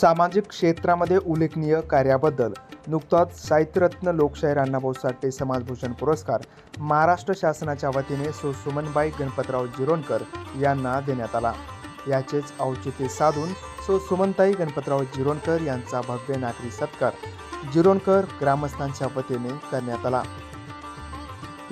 सामाजिक क्षेत्रामध्ये उल्लेखनीय कार्याबद्दल नुकताच साहित्यरत्न लोकशाहीर अण्णाभाऊ साठे समाजभूषण पुरस्कार महाराष्ट्र शासनाच्या वतीने सुमनबाई गणपतराव जिरोणकर यांना देण्यात आला. याचेच औचित्य साधून सो सुमनताई गणपतराव जिरोणकर यांचा भव्य नागरी सत्कार जिरोणकर ग्रामस्थांच्या वतीने करण्यात आला.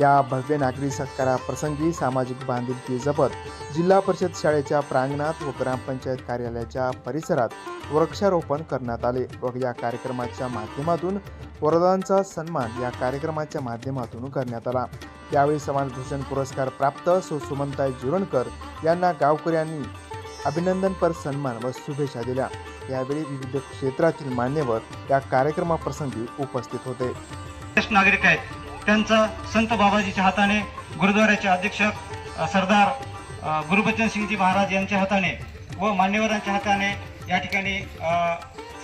या भव्य नागरी सत्काराप्रसंगी सामाजिक बांधिलकी जपत जिल्हा परिषद शाळेच्या प्रांगणात व ग्रामपंचायत कार्यालयाच्या परिसरात वृक्षारोपण करण्यात आले व या कार्यक्रमाच्या माध्यमातून वरदांचा सन्मान या कार्यक्रमाच्या माध्यमातून करण्यात आला. यावेळी समाजभूषण पुरस्कार प्राप्त सुसुमंताई जुरणकर यांना गावकऱ्यांनी अभिनंदनपर सन्मान व शुभेच्छा दिल्या. यावेळी विविध क्षेत्रातील मान्यवर या कार्यक्रमाप्रसंगी उपस्थित होते. नागरिक आहेत. त्यांचं संत बाबाजीच्या हाताने गुरुद्वाराचे अधीक्षक सरदार गुरुबच्चन सिंगजी महाराज यांच्या हाताने व मान्यवरांच्या हाताने या ठिकाणी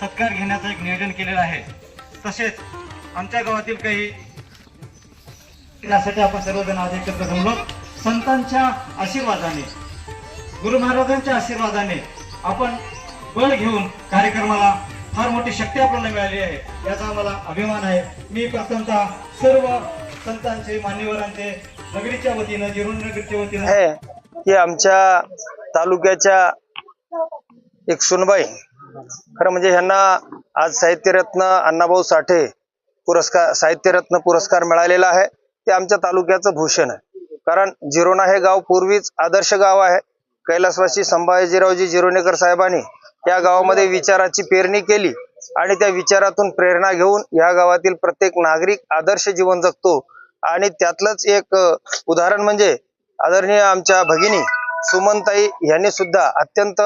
सत्कार घेण्याचं एक नियोजन केलेलं आहे. तसेच आमच्या गावातील काही यासाठी आपण सर्वजण आज एकत्र जमलो. संतांच्या आशीर्वादाने गुरु महाराजांच्या आशीर्वादाने आपण बळ घेऊन कार्यक्रमाला फार मोठी शक्ती आपल्याला मिळाली आहे. याचा आम्हाला अभिमान आहे. मी प्रथमतः सर्व संतांचे मान्यवरांचे नगरीच्या वतीनं जिरुण नगरीच्या वतीनं आहे की आमच्या तालुक्याच्या एक सुनबाई. खरं म्हणजे ह्यांना आज साहित्यरत्न अण्णाभाऊ साठे पुरस्कार साहित्यरत्न पुरस्कार मिळालेला आहे. ते आमच्या तालुक्याचं भूषण आहे. कारण जिरोणा हे गाव पूर्वीच आदर्श गाव आहे. कैलासवासी संभाजीरावजी जिरोणेकर साहेबांनी या गावामध्ये विचाराची पेरणी केली आणि त्या विचारातून प्रेरणा घेऊन या गावातील प्रत्येक नागरिक आदर्श जीवन जगतो. आणि त्यातलंच एक उदाहरण म्हणजे आदरणीय आमच्या भगिनी सुमनताई यांनी सुद्धा अत्यंत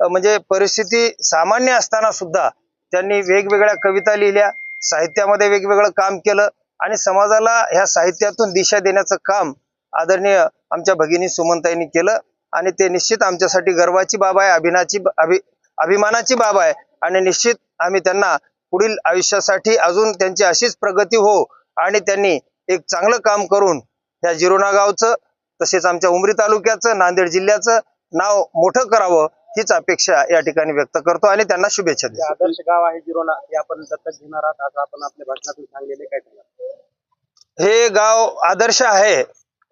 म्हणजे परिस्थिती सामान्य असताना सुद्धा त्यांनी वेगवेगळ्या कविता लिहिल्या साहित्यामध्ये वेगवेगळं काम केलं आणि समाजाला ह्या साहित्यातून दिशा देण्याचं काम आदरणीय आमच्या भगिनी सुमनताईंनी केलं. आणि ते निश्चित आमच्यासाठी गर्वाची बाब आहे अभिनाची अभि अभिमानाची बाब आहे. आणि निश्चित आम्ही त्यांना पुढील आयुष्यासाठी अजून त्यांची अशीच प्रगती हो आणि त्यांनी एक चांगलं काम करून या जिरोणा गावचं तसेच आमच्या उमरी तालुक्याचं नांदेड जिल्ह्याचं नाव मोठं करावं हीच अपेक्षा या ठिकाणी व्यक्त करतो आणि त्यांना शुभेच्छा देतो. आदर्श गाव आहे जिरोना. हे आपण दत्तक घेणार आहात. असं आपण आपल्या भाषणातून सांगलेले काय हे गाव आदर्श आहे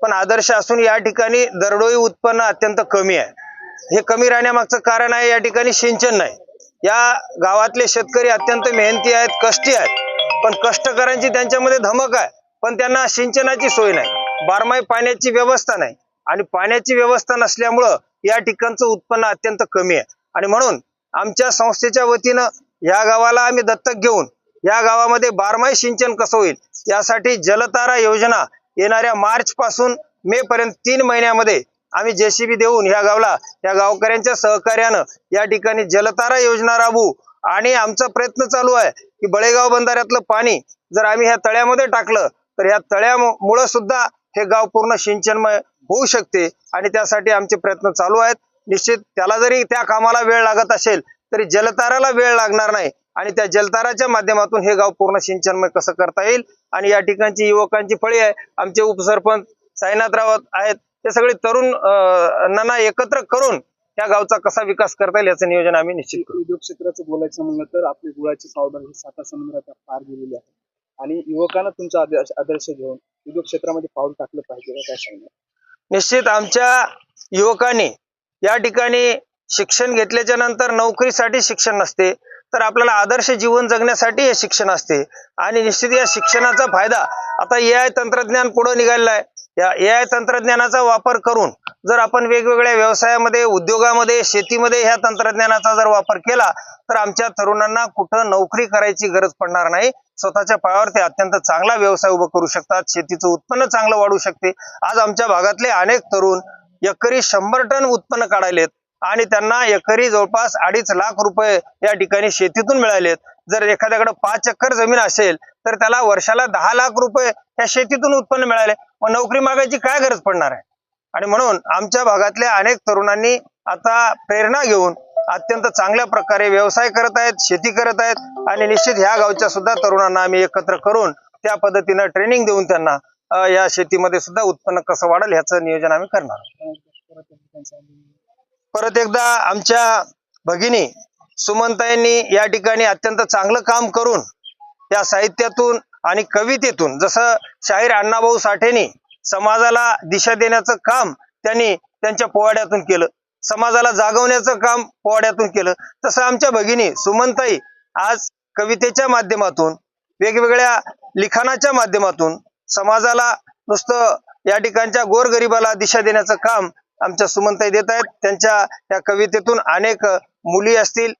पण आदर्श असून या ठिकाणी दरडोई उत्पन्न अत्यंत कमी आहे. हे कमी राहण्यामागचं कारण आहे या ठिकाणी सिंचन नाही. या गावातले शेतकरी अत्यंत मेहनती आहेत कष्टी आहेत. पण कष्टकऱ्यांची त्यांच्यामध्ये धमक आहे. पण त्यांना सिंचनाची सोय नाही. बारमाही पाण्याची व्यवस्था नाही. आणि पाण्याची व्यवस्था नसल्यामुळं या ठिकाणचं उत्पन्न अत्यंत कमी आहे. आणि म्हणून आमच्या संस्थेच्या वतीनं या गावाला आम्ही दत्तक घेऊन या गावामध्ये बारमाही सिंचन कसं होईल यासाठी जलतारा योजना येणाऱ्या मार्च पासून मे पर्यंत तीन महिन्यामध्ये आम्ही जेसीबी देऊन या गावला या गावकऱ्यांच्या सहकार्यानं या ठिकाणी जलतारा योजना राबवू. आणि आमचा प्रयत्न चालू आहे की बळेगाव बंधाऱ्यातलं पाणी जर आम्ही ह्या तळ्यामध्ये टाकलं तर ह्या तळ्यामुळं सुद्धा हे गाव पूर्ण सिंचनमय होऊ शकते. आणि त्यासाठी आमचे प्रयत्न चालू आहेत. निश्चित त्याला जरी त्या कामाला वेळ लागत असेल तरी जलताराला वेळ लागणार नाही. आणि त्या जलताराच्या माध्यमातून हे गाव पूर्ण सिंचनमय कसं करता येईल? आणि या ठिकाणची युवकांची फळी आहे. आमचे उपसरपंच साईनाथ रावत आहेत. हे सगळे तरुण अं, नाना एकत्र करून या गावचा कसा विकास करता येईल याचं नियोजन आम्ही निश्चित करू. उद्योग क्षेत्राचं बोलायचं म्हणलं तर आपली गुळाची पावडर ही साता समुद्राच्या पार गेलेली आहे आणि युवकांना तुमचा आदर्श आदर्श घेऊन उद्योग क्षेत्रामध्ये पाऊल टाकलं पाहिजे काय सांगणार? निश्चित आमच्या युवकांनी या ठिकाणी शिक्षण घेतल्याच्या नंतर नोकरीसाठी शिक्षण नसते तर आपल्याला आदर्श जीवन जगण्यासाठी हे शिक्षण असते. आणि निश्चित या शिक्षणाचा फायदा आता ए आय तंत्रज्ञान पुढे निघालेलं आहे. या ए आय तंत्रज्ञानाचा वापर करून जर आपण वेगवेगळ्या व्यवसायामध्ये उद्योगामध्ये शेतीमध्ये ह्या तंत्रज्ञानाचा जर वापर केला तर आमच्या तरुणांना कुठं नोकरी करायची गरज पडणार नाही. स्वतःच्या पायावर ते अत्यंत चांगला व्यवसाय उभा करू शकतात. शेतीचं उत्पन्न चांगलं वाढू शकते. आज आमच्या भागातले अनेक तरुण एकरी शंभर टन उत्पन्न काढायलेत आणि त्यांना एकरी जवळपास अडीच लाख रुपये या ठिकाणी शेतीतून मिळालेत. जर एखाद्याकडे पाच एकर जमीन असेल तर त्याला वर्षाला दहा लाख रुपये या शेतीतून उत्पन्न मिळाले. मग नोकरी मागायची काय गरज पडणार आहे आणि म्हणून आमच्या भागातल्या अनेक तरुणांनी आता प्रेरणा घेऊन अत्यंत चांगल्या प्रकारे व्यवसाय करत आहेत शेती करत आहेत आणि निश्चित ह्या गावच्या सुद्धा तरुणांना आम्ही एकत्र करून त्या पद्धतीनं ट्रेनिंग देऊन त्यांना या शेतीमध्ये सुद्धा उत्पन्न कसं वाढेल ह्याचं नियोजन आम्ही करणार आहोत. परत एकदा आमच्या भगिनी सुमंताईंनी या ठिकाणी अत्यंत चांगलं काम करून या साहित्यातून आणि कवितेतून जसं शाहीर अण्णाभाऊ साठेनी समाजाला दिशा देण्याचं काम त्यांनी त्यांच्या पोवाड्यातून केलं समाजाला जागवण्याचं काम पोवाड्यातून केलं तसं आमच्या भगिनी सुमनताई आज कवितेच्या माध्यमातून वेगवेगळ्या लिखाणाच्या माध्यमातून समाजाला नुसतं या ठिकाणच्या गोरगरिबाला दिशा देण्याचं काम आमच्या सुमनताई देत आहेत. त्यांच्या या कवितेतून अनेक मुली असतील